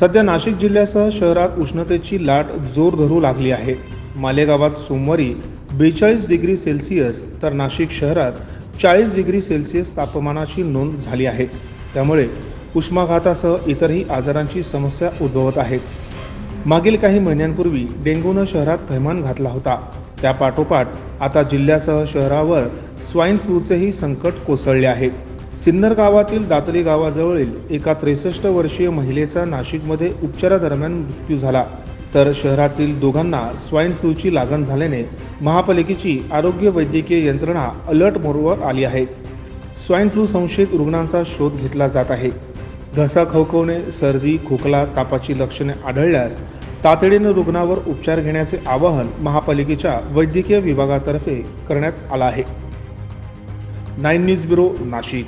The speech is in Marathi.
सध्या नाशिक जिल्ह्यासह शहरात उष्णतेची लाट जोर धरू लागली आहे. मालेगावात सोमवारी बेचाळीस डिग्री सेल्सिअस तर नाशिक शहरात चाळीस डिग्री सेल्सिअस तापमानाची नोंद झाली आहे. त्यामुळे उष्माघातासह इतरही आजारांची समस्या उद्भवत आहेत मागील काही महिन्यांपूर्वी डेंग्यूनं शहरात थैमान घातला होता. त्यापाठोपाठ आता जिल्ह्यासह शहरावर स्वाईन फ्लूचेही संकट कोसळले आहे. सिन्नर गावातील दातली गावाजवळील एका त्रेसष्ट वर्षीय महिलेचा नाशिकमध्ये उपचारादरम्यान मृत्यू झाला. तर शहरातील दोघांना स्वाईन फ्लूची लागण झाल्याने महापालिकेची आरोग्य वैद्यकीय यंत्रणा अलर्ट मोडवर आली आहे. स्वाईन फ्लू संशयित रुग्णांचा शोध घेतला जात आहे. घसा खवखवणे सर्दी खोकला तापाची लक्षणे आढळल्यास तातडीनं रुग्णावर उपचार घेण्याचे आवाहन महापालिकेच्या वैद्यकीय विभागातर्फे करण्यात आलं आहे. Nine news bureau Nashik.